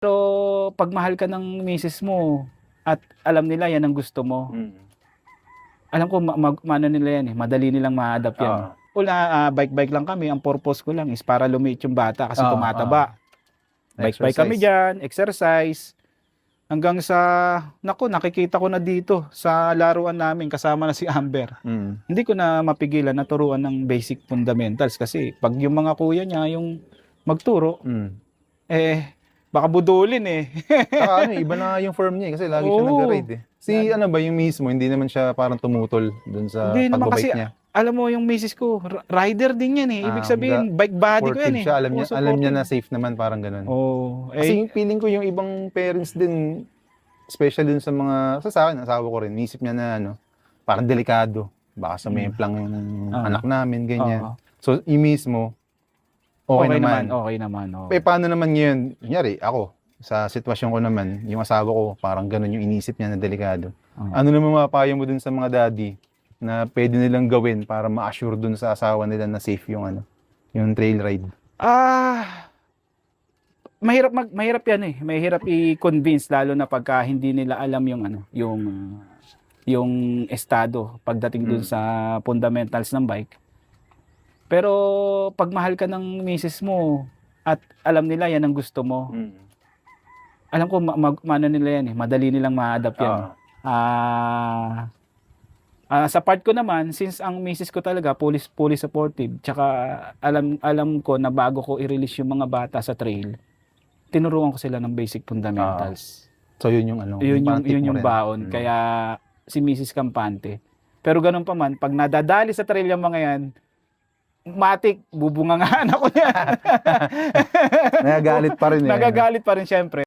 Pero pag mahal ka ng misis mo at alam nila yan ang gusto mo, Mm. alam ko ma- mag, maano nila yan eh, madali nilang ma-adapt yan. Ah. Wala, ah, bike-bike lang kami. Ang purpose ko lang is para lumiit yung bata kasi Ah, tumataba. Bike-bike kami dyan, exercise. Hanggang sa, naku, nakikita ko na dito sa laruan namin kasama na si Amber. Mm. Hindi ko na mapigilan na turuan ng basic fundamentals kasi pag yung mga kuya niya yung magturo, Mm. eh, baka budulin eh. Saka ano, iba na yung form niya eh, kasi lagi siya Oo. nag-ride eh. Si ano ba yung mismo, hindi naman siya parang tumutol dun sa Hindi naman pagbabike kasi, niya. Alam mo yung misis ko, r- rider din yan eh. Ibig Ah, sabihin, bike body ko yan Supportive eh. siya, alam niya, Oo, alam niya na supportive. safe naman parang ganun. Oo. Kasi eh, yung feeling ko yung ibang parents din, especially dun sa mga, sa sa akin, asawa ko rin, isip niya na ano, parang delikado. Baka sa may Mm. lang yung Ah. anak namin, ganyan. oo. So, yung mismo, okay, naman. Okay naman. oo. Eh, paano naman ngayon? Kunyari, ako, sa sitwasyon ko naman, yung asawa ko, parang ganun yung inisip niya na delikado. Oo. Ano naman mapapayo mo dun sa mga daddy na pwede nilang gawin para ma-assure dun sa asawa nila na safe yung ano, yung trail ride? Ah, mahirap mag mahirap 'yan eh. Mahirap i-convince lalo na pagka hindi nila alam yung ano, yung yung estado pagdating dun Mm. sa fundamentals ng bike. Pero pag mahal ka ng misis mo at alam nila yan ang gusto mo, alam ko ma- mag, maano nila yan eh, madali nilang ma-adapt yan. Ah. Ah, ah, sa part ko naman, since ang misis ko talaga fully, fully supportive, tsaka alam alam ko na bago ko i-release yung mga bata sa trail, tinuruan ko sila ng basic fundamentals. So, yun yung ano. yun yung yun yung baon. Mm. Kaya si Mrs. Campante. Pero ganun pa man, pag nadadali sa trail yung mga yan, matik, bubungangaan ako yan. Nagagalit pa rin eh. Nagagalit pa rin syempre.